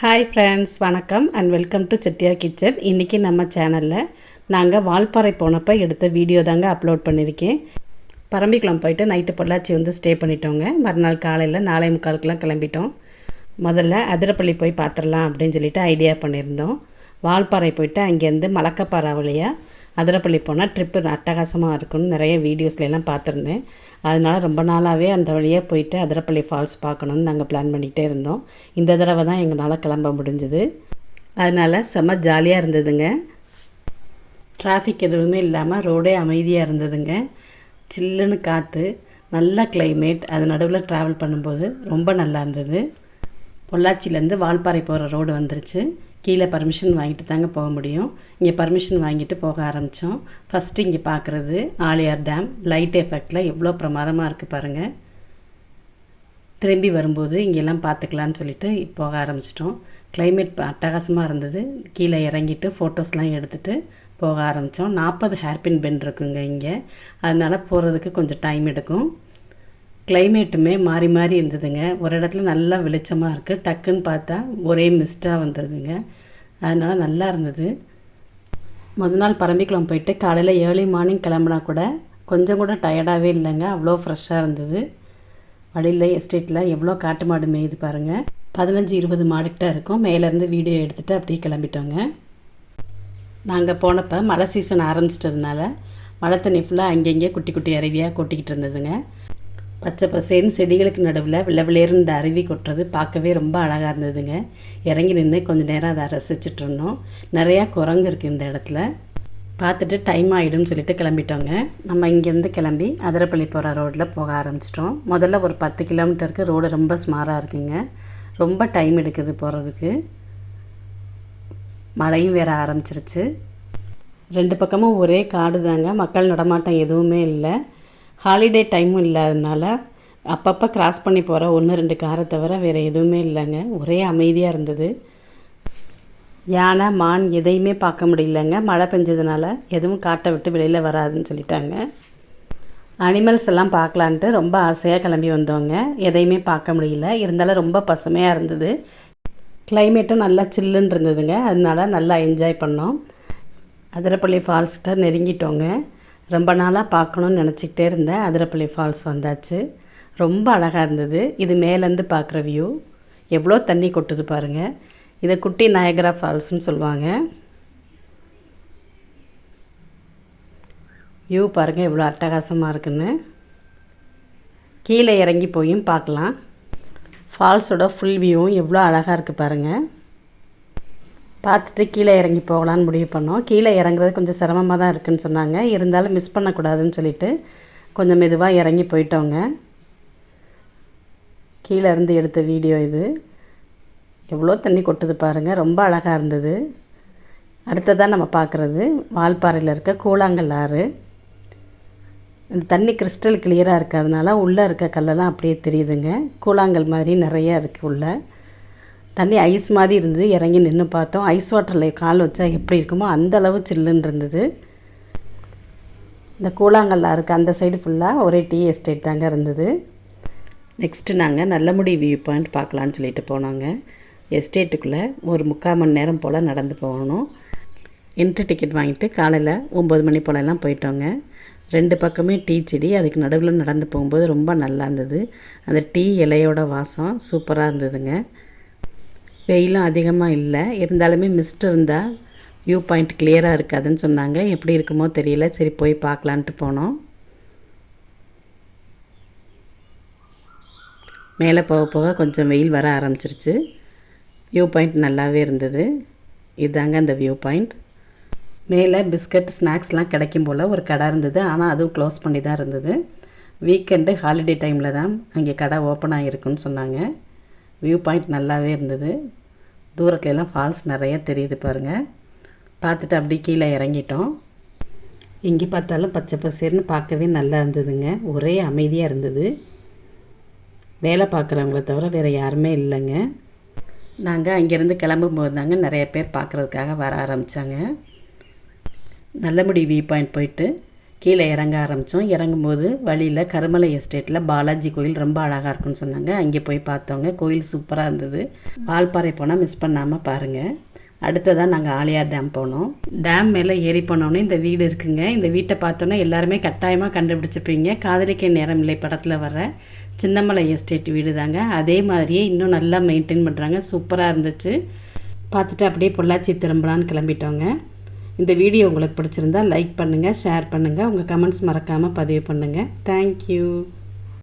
Hi friends வணக்கம் and welcome to Chettiar kitchen இன்றைக்கி நம்ம சேனலில் நாங்கள் வால்பாறை போனப்போ எடுத்த வீடியோ தாங்க அப்லோட் பண்ணியிருக்கேன் பரம்பிக்குளம் போயிட்டு நைட்டு பொள்ளாச்சி வந்து ஸ்டே பண்ணிட்டோங்க. மறுநாள் காலையில் நாளை முக்காலுக்கெலாம் கிளம்பிட்டோம். முதல்ல அதிரப்பள்ளி போய் பார்த்துடலாம் அப்படின்னு சொல்லிட்டு ஐடியா பண்ணியிருந்தோம் வால்பாறை போயிட்டு அங்கேருந்து மலக்கப்பாறை வழியாக அதிரப்பள்ளி போனால் ட்ரிப்பு அட்டகாசமாக இருக்கும்னு நிறைய வீடியோஸ்லாம் பார்த்துருந்தேன். அதனால் ரொம்ப நாளாகவே அந்த வழியாக போயிட்டு அதிரப்பள்ளி ஃபால்ஸ் பார்க்கணுன்னு நாங்கள் பிளான் பண்ணிகிட்டே இருந்தோம். இந்த தடவை தான் எங்களால் கிளம்ப முடிஞ்சுது. அதனால் செம்ம ஜாலியாக இருந்ததுங்க. டிராஃபிக் எதுவுமே இல்லாமல் ரோடே அமைதியாக இருந்ததுங்க. சில்லுன்னு காற்று நல்ல கிளைமேட் அது நடுவில் ட்ராவல் பண்ணும்போது ரொம்ப நல்லா இருந்தது. பொள்ளாச்சியிலேருந்து வால்பாறை போகிற ரோடு வந்துருச்சு. கீழே பர்மிஷன் வாங்கிட்டு தாங்க போக முடியும். இங்கே பர்மிஷன் வாங்கிட்டு போக ஆரம்பித்தோம் ஃபஸ்ட்டு இங்கே பார்க்குறது ஆலியார் டேம் லைட் எஃபெக்டில் எவ்வளோ பிரமாதமாக இருக்குது பாருங்கள் திரும்பி வரும்போது இங்கெல்லாம் பார்த்துக்கலான்னு சொல்லிட்டு போக ஆரம்பிச்சிட்டோம். கிளைமேட் அட்டகாசமாக இருந்தது. கீழே இறங்கிட்டு ஃபோட்டோஸ்லாம் எடுத்துகிட்டு போக ஆரம்பித்தோம் நாற்பது ஹேர்பின் பெண்ட் இருக்குங்க இங்கே. அதனால் போகிறதுக்கு கொஞ்சம் டைம் எடுக்கும். கிளைமேட்டுமே மாறி மாறி இருந்ததுங்க. ஒரு இடத்துல நல்லா வெளிச்சமாக இருக்குது டக்குன்னு பார்த்தா ஒரே மிஸ்ட்டாக வந்துடுதுங்க அதனால் நல்லா இருந்தது. முத நாள் பரம்பிக்குளம் போயிட்டு காலையில் ஏர்லி மார்னிங் கிளம்புனா கூட கொஞ்சம் கூட டயர்டாகவே இல்லைங்க. அவ்வளோ ஃப்ரெஷ்ஷாக இருந்தது. வழியில் எஸ்டேட்டில் எவ்வளோ காட்டு மாடு மேயுது பாருங்கள் பதினஞ்சு இருபது மாடுக்கிட்ட இருக்கும். மேலேருந்து வீடியோ எடுத்துகிட்டு அப்படியே கிளம்பிட்டோங்க. நாங்கள் போனப்போ மழை சீசன் ஆரம்பிச்சிட்டதுனால மழை தண்ணி ஃபுல்லாக அங்கங்கே குட்டி குட்டி அருவியாக கொட்டிக்கிட்டு இருந்ததுங்க. பச்சை பசேன்னு செடிகளுக்கு நடுவில் வெள்ளை விளையர் இந்த அருவி கொட்டுறது பார்க்கவே ரொம்ப அழகாக இருந்ததுங்க. இறங்கி நின்று கொஞ்சம் நேரம் அதை ரசிச்சுட்டு இருந்தோம். நிறையா குரங்கு இருக்குது இந்த இடத்துல. பார்த்துட்டு டைம் ஆகிடும்னு சொல்லிட்டு கிளம்பிட்டோங்க. நம்ம இங்கேருந்து கிளம்பி அதிரப்பள்ளி போகிற ரோட்டில் போக ஆரம்பிச்சிட்டோம். முதல்ல ஒரு பத்து கிலோமீட்டருக்கு ரோடு ரொம்ப ஸ்மாராக இருக்குங்க. ரொம்ப டைம் எடுக்குது போகிறதுக்கு மழையும் வேற ஆரம்பிச்சிருச்சு. ரெண்டு பக்கமும் ஒரே காடு தாங்க மக்கள் நடமாட்டம் எதுவுமே இல்லை. ஹாலிடே டைமும் இல்லாதனால அப்பப்போ கிராஸ் பண்ணி போகிற ஒன்று ரெண்டு காரை தவிர வேறு எதுவுமே இல்லைங்க. ஒரே அமைதியாக இருந்தது. யானை மான் எதையுமே பார்க்க முடியலங்க. மழை பெஞ்சதுனால எதுவும் காட்டை விட்டு வெளியில் வராதுன்னு சொல்லிட்டாங்க. அனிமல்ஸ் எல்லாம் பார்க்கலான்ட்டு ரொம்ப ஆசையாக கிளம்பி வந்தோங்க. எதையுமே பார்க்க முடியல. இருந்தாலும் ரொம்ப பசுமையாக இருந்தது. கிளைமேட்டும் நல்லா சில்லுன்னு இருந்ததுங்க அதனால நல்லா என்ஜாய் பண்ணோம். அதிரப்பள்ளி ஃபால்ஸ்கிட்ட நெருங்கிட்டோங்க. ரொம்ப நாளாக பார்க்கணுன்னு நினச்சிக்கிட்டே இருந்தேன். அதிரப்பள்ளி ஃபால்ஸ் வந்தாச்சு. ரொம்ப அழகாக இருந்தது. இது மேலேருந்து பார்க்குற வியூ எவ்வளோ தண்ணி கொட்டுது பாருங்கள் இதை குட்டி நாயகரா ஃபால்ஸ்னு சொல்லுவாங்க. வியூ பாருங்கள் எவ்வளோ அட்டகாசமாக இருக்குன்னு. கீழே இறங்கி போயும் பார்க்கலாம். ஃபால்ஸோட ஃபுல் வியூவும் எவ்வளோ அழகாக இருக்குது பாருங்கள் பார்த்துட்டு கீழே இறங்கி போகலான்னு முடிவு பண்ணோம். கீழே இறங்குறது கொஞ்சம் சிரமமாக தான் இருக்குதுன்னு சொன்னாங்க. இருந்தாலும் மிஸ் பண்ணக்கூடாதுன்னு சொல்லிட்டு கொஞ்சம் மெதுவாக இறங்கி போயிட்டோங்க. கீழே இருந்து எடுத்த வீடியோ இது. எவ்வளோ தண்ணி கொட்டுது பாருங்கள் ரொம்ப அழகாக இருந்தது. அடுத்ததாக நம்ம பார்க்குறது வால்பாறையில் இருக்க கூழாங்கல் ஆறு. இந்த தண்ணி கிறிஸ்டல் கிளியராக இருக்கிறதுனால உள்ளே இருக்க கல்லெல்லாம் அப்படியே தெரியுதுங்க. கூழாங்கல் மாதிரி நிறையா இருக்குது உள்ளே. தண்ணி ஐஸ் மாதிரி இருந்தது. இறங்கி நின்று பார்த்தோம். ஐஸ் வாட்டரில் கால் வச்சா எப்படி இருக்குமோ அந்த அளவு சில்லுன்னு இருந்தது. இந்த கூழாங்கல்ல இருக்குது அந்த சைடு ஃபுல்லாக ஒரே டீ எஸ்டேட் தாங்க இருந்தது. நெக்ஸ்ட்டு நாங்கள் நல்லமுடி வியூ பாயிண்ட் பார்க்கலான்னு சொல்லிட்டு போனோங்க. எஸ்டேட்டுக்குள்ளே ஒரு முக்கால் மணி நேரம் போல் நடந்து போகணும். என்ட்ரி டிக்கெட் வாங்கிட்டு காலையில் ஒம்பது மணி போலலாம் போயிட்டோங்க. ரெண்டு பக்கமே டீ செடி. அதுக்கு நடுவில் நடந்து போகும்போது ரொம்ப நல்லா இருந்தது. அந்த டீ இலையோட வாசம் சூப்பராக இருந்ததுங்க. வெயிலும் அதிகமாக இல்லை. இருந்தாலுமே மிஸ்ட் இருந்தால் வியூ பாயிண்ட் கிளியராக இருக்காதுன்னு சொன்னாங்க. எப்படி இருக்குமோ தெரியல. சரி போய் பார்க்கலான்ட்டு போனோம். மேலே போக போக கொஞ்சம் வெயில் வர ஆரம்பிச்சிருச்சு. வியூ பாயிண்ட் நல்லாவே இருந்தது. இதுதாங்க அந்த வியூ பாயிண்ட் மேலே பிஸ்கட் ஸ்நாக்ஸ்லாம் கிடைக்கும் போல் ஒரு கடை இருந்தது. ஆனால் அதுவும் க்ளோஸ் பண்ணி தான் இருந்தது. வீக்கெண்டு ஹாலிடே டைமில் தான் அங்கே கடை ஓப்பன் ஆகிருக்குன்னு சொன்னாங்க. வியூ பாயிண்ட் நல்லாவே இருந்தது. தூரத்துலலாம் ஃபால்ஸ் நிறைய தெரியுது பாருங்கள் பார்த்துட்டு அப்படியே கீழே இறங்கிட்டோம். எங்கே பார்த்தாலும் பச்சை பசேர்னு பார்க்கவே நல்லா இருந்ததுங்க. ஒரே அமைதியாக இருந்தது. வேலை பார்க்குறவங்கள தவிர வேறு யாருமே இல்லைங்க. நாங்கள் அங்கேருந்து கிளம்பும்போது தாங்க நிறைய பேர் பார்க்குறதுக்காக வர ஆரம்பித்தாங்க நல்லபடி வியூ பாயிண்ட் போயிட்டு. கீழே இறங்க ஆரம்பித்தோம் இறங்கும்போது வழியில் கருமலை எஸ்டேட்டில் பாலாஜி கோயில் ரொம்ப அழகாக இருக்குன்னு சொன்னாங்க. அங்கே போய் பார்த்தோங்க. கோயில் சூப்பராக இருந்தது. வால்பாறை போனால் மிஸ் பண்ணாமல் பாருங்கள் அடுத்ததாக நாங்கள் ஆலியார் டேம் போனோம். டேம் மேலே ஏறி போனோன்னே இந்த வீடு இருக்குங்க. இந்த வீட்டை பார்த்தோன்னே எல்லாருமே கட்டாயமாக கண்டுபிடிச்சிப்பீங்க காதலிக்க நேரம் இல்லை படத்தில் வர சின்னமலை எஸ்டேட் வீடு தாங்க அதே மாதிரியே இன்னும் நல்லா மெயின்டைன் பண்ணுறாங்க சூப்பராக இருந்துச்சு. பார்த்துட்டு அப்படியே பொள்ளாச்சி திரும்பலான்னு கிளம்பிட்டோங்க. இந்த வீடியோ உங்களுக்கு பிடிச்சிருந்தா லைக் பண்ணுங்கள் ஷேர் பண்ணுங்கள் உங்கள் கமெண்ட்ஸ் மறக்காமல் பதிவு பண்ணுங்கள் தேங்க்யூ